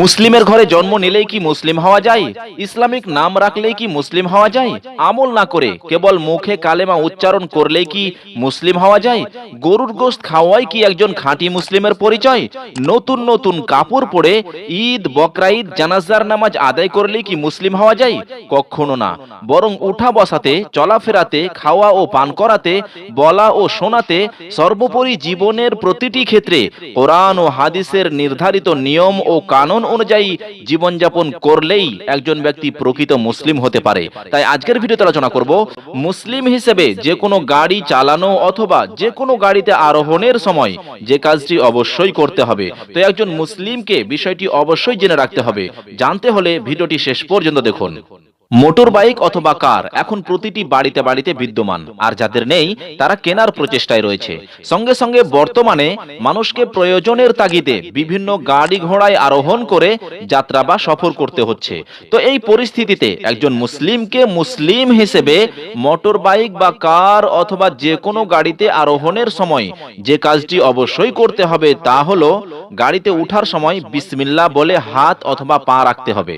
মুসলিমের ঘরে জন্ম নিলেই কি মুসলিম হওয়া যায়? ইসলামিক নাম রাখলেই কি মুসলিম হওয়া যায়? আমল না করে কেবল মুখে কালেমা উচ্চারণ করলেই কি মুসলিম হওয়া যায়? গরুর গোস্ত খাওয়াই কি একজন খাঁটি মুসলিমের পরিচয়? নতুন নতুন কাপড় পরে ঈদ বকরা ঈদ জানাজার নামাজ আদায় করলেই কি মুসলিম হওয়া যায়? কখনো না। বরং উঠা বসাতে চলাফেরাতে খাওয়া ও পান করাতে বলা ও শোনাতে সর্বোপরি জীবনের প্রতিটি ক্ষেত্রে কোরআন ও হাদিসের নির্ধারিত নিয়ম ও কানুন অনুযায়ী জীবনযাপন করলেই একজন ব্যক্তি প্রকৃত মুসলিম হতে পারে। তাই আজকের ভিডিওতে আলোচনা করব মুসলিম হিসেবে যে কোনো গাড়ি চালানো অথবা যে কোনো গাড়িতে আরোহণের সময় যে কাজটি অবশ্যই করতে হবে। তো একজন মুসলিমকে বিষয়টি অবশ্যই জেনে রাখতে হবে। জানতে হলে ভিডিওটি শেষ পর্যন্ত দেখুন। মোটর বাইক অথবা কার এখন প্রতিটি বাড়িতে বাড়িতে বিদ্যমান। আর যাদের নেই, তারা কেনার প্রচেষ্টায় রয়েছে। সঙ্গে সঙ্গে বর্তমানে মানুষকে প্রয়োজনের তাগিদে বিভিন্ন গাড়ি ঘোড়ায় আরোহণ করে যাত্রা বা সফর করতে হচ্ছে। তো এই পরিস্থিতিতে একজন মুসলিমকে মুসলিম হিসেবে মোটর বাইক বা কার অথবা যে কোনো গাড়িতে আরোহণের সময় যে কাজটি অবশ্যই করতে হবে তা হলো গাড়িতে উঠার সময় বিসমিল্লা বলে হাত অথবা পা রাখতে হবে।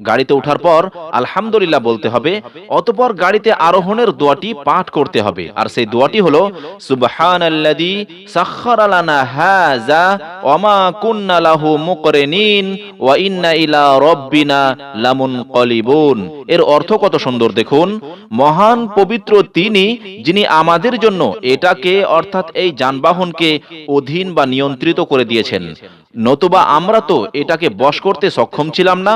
গাড়িতে ওঠার পর আলহামদুলিল্লাহ বলতে হবে অতপর গাড়িতে আরোহণের দোয়াটি পাঠ করতে হবে। আর সেই দোয়াটি হলো সুবহানাল্লাযী সাখখারা লানা হাযা ওয়ামা কুন্না লাহু মুকরিনিন ওয়া ইন্না ইলা রাব্বিনা লামুনকালিবুন। এর অর্থ কত সুন্দর দেখুন মহান পবিত্র তিনি যিনি আমাদের জন্য এটাকে অর্থাৎ এই যানবাহনকে অধীন বা নিয়ন্ত্রিত করে দিয়েছেন। নতুবা আমরা তো এটাকে বশ করতে সক্ষম ছিলাম না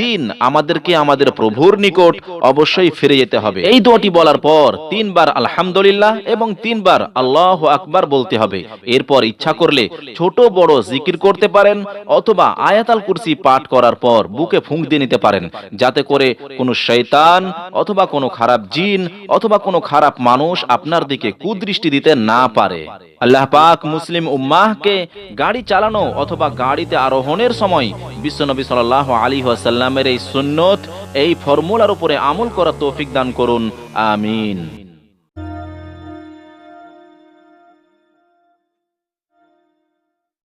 একদিন আমাদেরকে আমাদের প্রভুর নিকট অবশ্যই ফিরে যেতে হবে। এই দোয়াটি বলার পর তিনবার আলহামদুলিল্লাহ এবং তিনবার আল্লাহ আকবার বলতে হবে। এরপর ইচ্ছা করলে ছোট বড় জিকির করতে পারেন অথবা আয়াতাল কুরসি পাঠ করার পর বুকে ফুঁক দিয়ে নিতে পারেন। যাতে করে কোনো শয়তান অথবা কোনো খারাপ জিন অথবা কোনো খারাপ মানুষ আপনার দিকে কুদৃষ্টি দিতে না পারে। আল্লাহ পাক মুসলিম উম্মাহকে গাড়ি চালানো অথবা গাড়িতে আরোহণের সময় বিশ্বনবী সাল্লাহ আলী ওয়াসাল্লামের এই সুন্নত এই ফর্মুলার উপরে আমল করা তৌফিক দান করুন। আমিন।